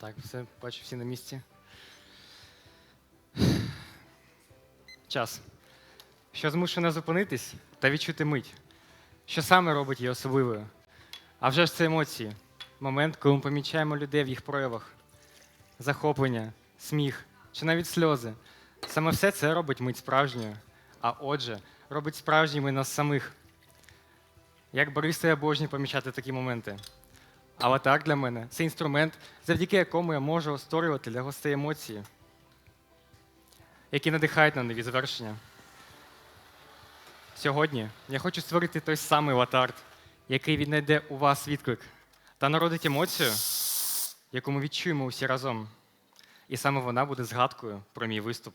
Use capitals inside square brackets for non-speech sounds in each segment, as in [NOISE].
Так, все, бачу, всі на місці. Час. Що змушує зупинитись та відчути мить. Що саме робить її особливою? А вже ж це емоції. Момент, коли ми помічаємо людей в їх проявах. Захоплення, сміх чи навіть сльози. Саме все це робить мить справжньою. А отже, робить справжніми нас самих. Як бариста я обожнюю помічати такі моменти. Аватар для мене це інструмент, завдяки якому я можу створювати для гостей емоції, які надихають на нові завершення. Сьогодні я хочу створити той самий аватар, який віднайде у вас відклик та народить емоцію, яку ми відчуємо усі разом. І саме вона буде згадкою про мій виступ.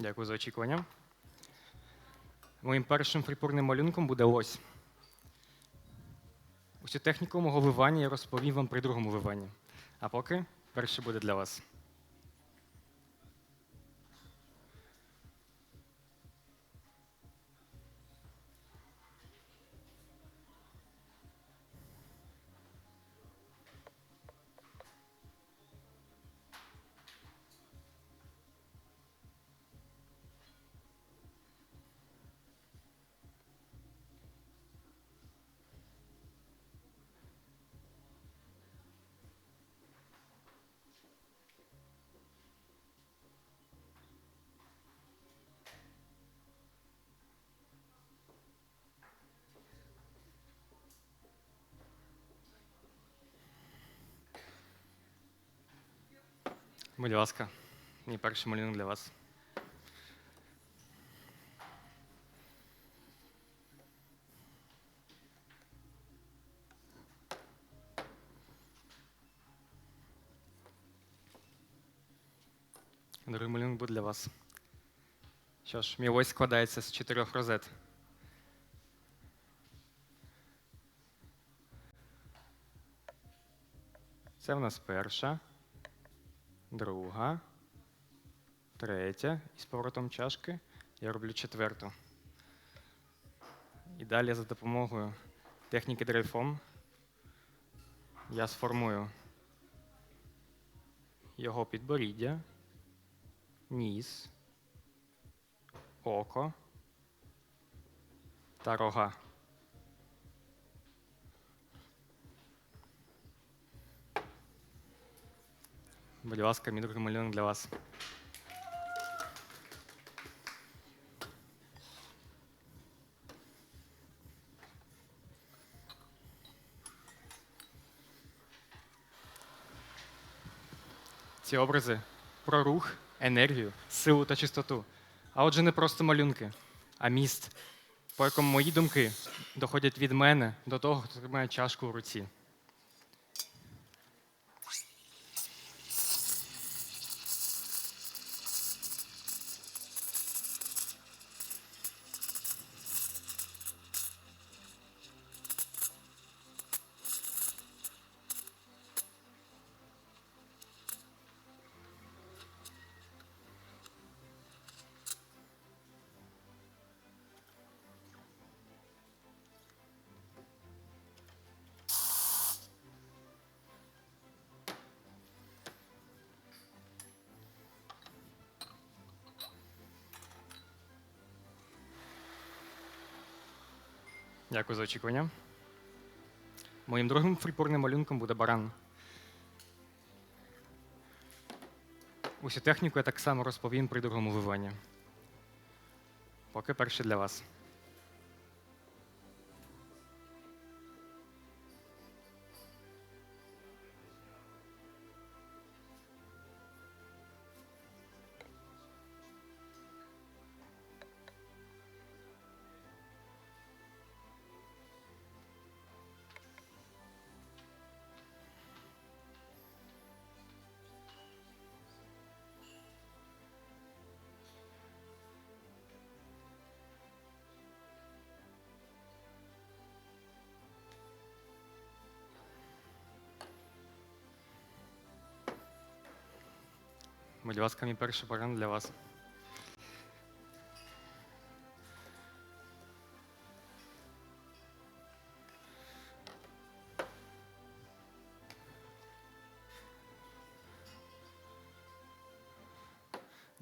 Дякую за очікування. Моїм першим фріпурним малюнком буде ось. Усю техніку мого вивання я розповім вам при другому виванні. А поки перше буде для вас. Будь ласка, мій перший малюнок для вас. Другий малюнок буде для вас. Що ж, мій ось складається з чотирьох розет. Це в нас перша, друга, третя. І з поворотом чашки я роблю четверту. І далі за допомогою техніки дрейфом я сформую його підборіддя, ніс, око та рога. Будь ласка, мій другий малюнок для вас. Ці образи про рух, енергію, силу та чистоту. А отже, не просто малюнки, а міст, по якому мої думки доходять від мене до того, хто тримає чашку у руці. Дякую за очікування. Моїм другим фріпурним малюнком буде баран. Усю техніку я так само розповім при другому виванні. Поки перше для вас. Будь ласка, мій перший баран для вас.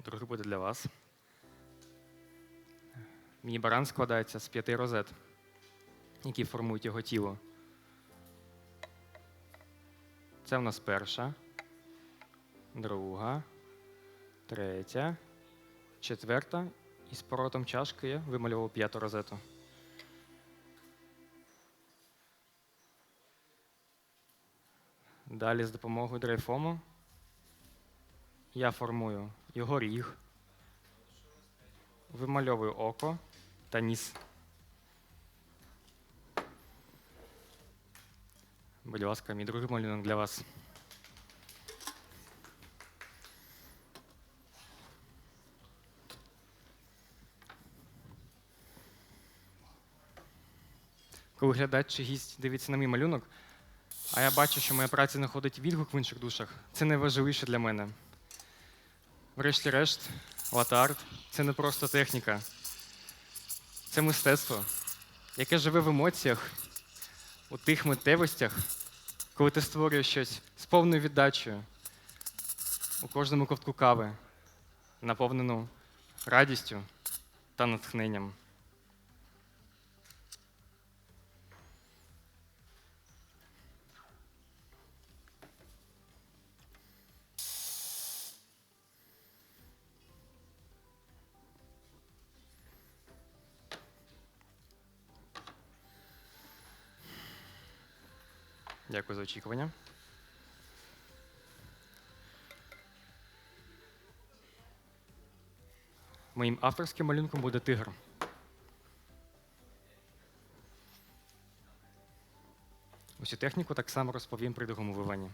Другий буде для вас. Мій баран складається з п'яти розет, які формують його тіло. Це в нас перша, друга, третя, четверта. І з поворотом чашки я вималював п'яту розету. Далі з допомогою дрейфому я формую його ріг, вимальовую око та ніс. Будь ласка, мій другий малюнок для вас. Коли глядач чи гість дивиться на мій малюнок, а я бачу, що моя праця знаходить відгук в інших душах, це найважливіше для мене. Врешті-решт, латарт це не просто техніка, це мистецтво, яке живе в емоціях, у тих миттєвостях, коли ти створюєш щось з повною віддачею у кожному ковтку кави, наповнену радістю та натхненням. Дякую за очікування. Моїм авторським малюнком буде тигр. Усю техніку так само розповім при другому виванні.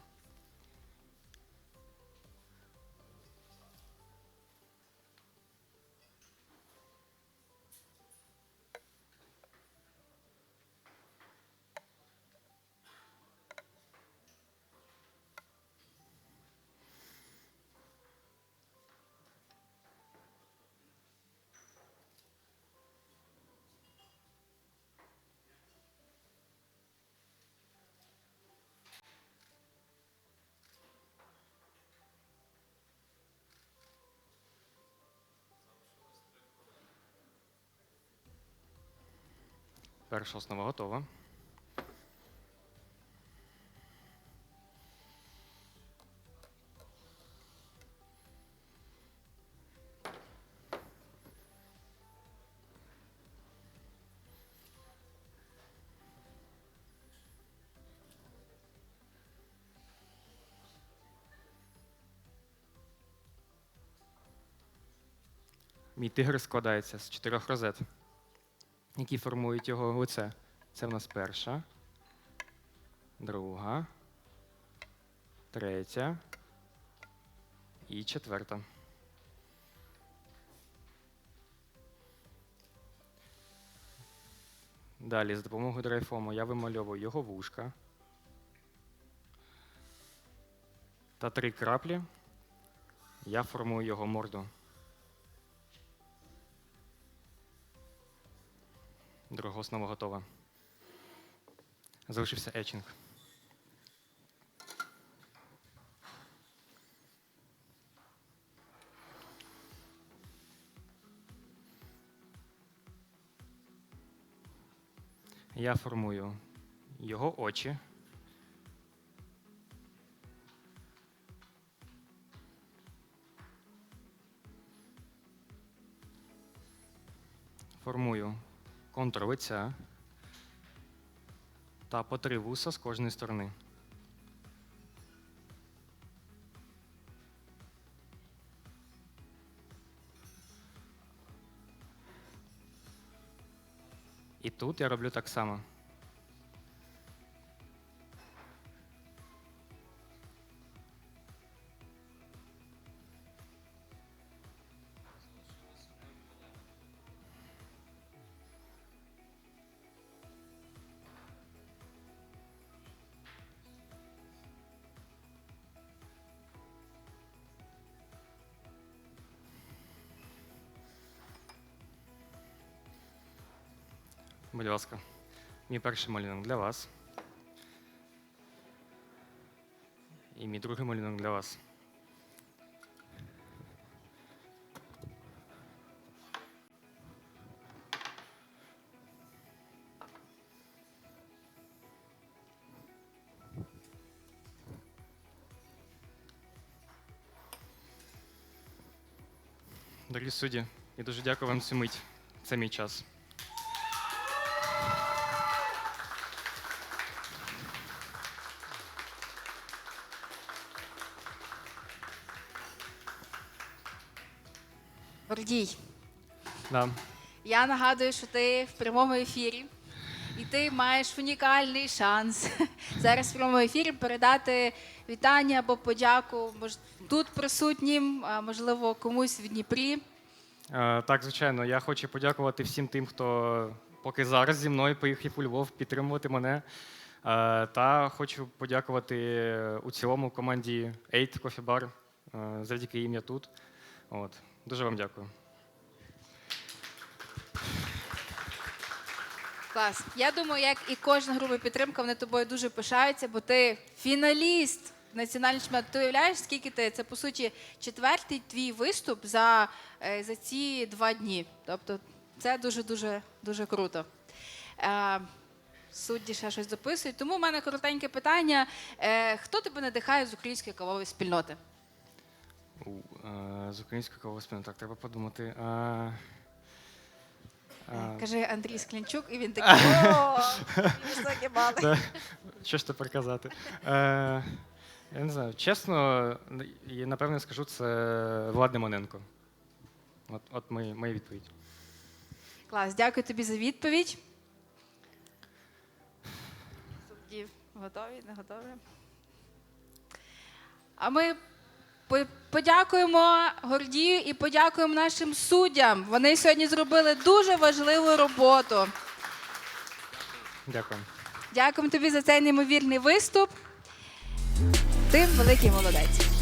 Перша основа готова. Мій тигр складається з чотирьох розет які формують його лице. Це в нас перша, друга, третя і четверта. Далі, з допомогою драйфому я вимальовую його вушка та три краплі. Я формую його морду. Друга основа готова. Залишився етчинг. Я формую його очі. Формую контур та по три вуса з кожної сторони. І тут я роблю так само. Будь ласка, мій перший малюнок для вас. І мій другий малюнок для вас. Дорогі судді, я дуже дякую вам цю мить. Це мій час. Гордій, Да. я нагадую, що ти в прямому ефірі, і ти маєш унікальний шанс [LAUGHS] зараз в прямому ефірі передати вітання або подяку мож, тут присутнім, а можливо, комусь в Дніпрі. Е, Так, звичайно, я хочу подякувати всім тим, хто поки зараз зі мною поїхав у Львов підтримувати мене. Е, Та хочу подякувати у цілому команді Eight Coffee Bar. Е, Завдяки їм я тут. От. Дуже вам дякую. Клас. Я думаю, як і кожна група підтримка, вони тобою дуже пишаються, бо ти фіналіст національного чемпіонату. Ти уявляєш, скільки ти? Це по суті четвертий твій виступ за, е, за ці два дні. Тобто це дуже дуже дуже круто. Е, Судді ще щось дописують. Тому в мене коротеньке питання: Е, хто тебе надихає з української кавової спільноти? З української кавоспіни, так, треба подумати. Е, е, Каже Андрій Склянчук, і він такий [LAUGHS] о, високі бали. Що ж тепер казати? Е, я не знаю. Чесно, і, напевно скажу, це Влад Демоненко. От, от мої, моя відповідь. Клас, дякую тобі за відповідь. Судді готові, не готові? А ми подякуємо Гордію і подякуємо нашим суддям. Вони сьогодні зробили дуже важливу роботу. Дякую. Дякуємо тобі за цей неймовірний виступ. Ти великий молодець.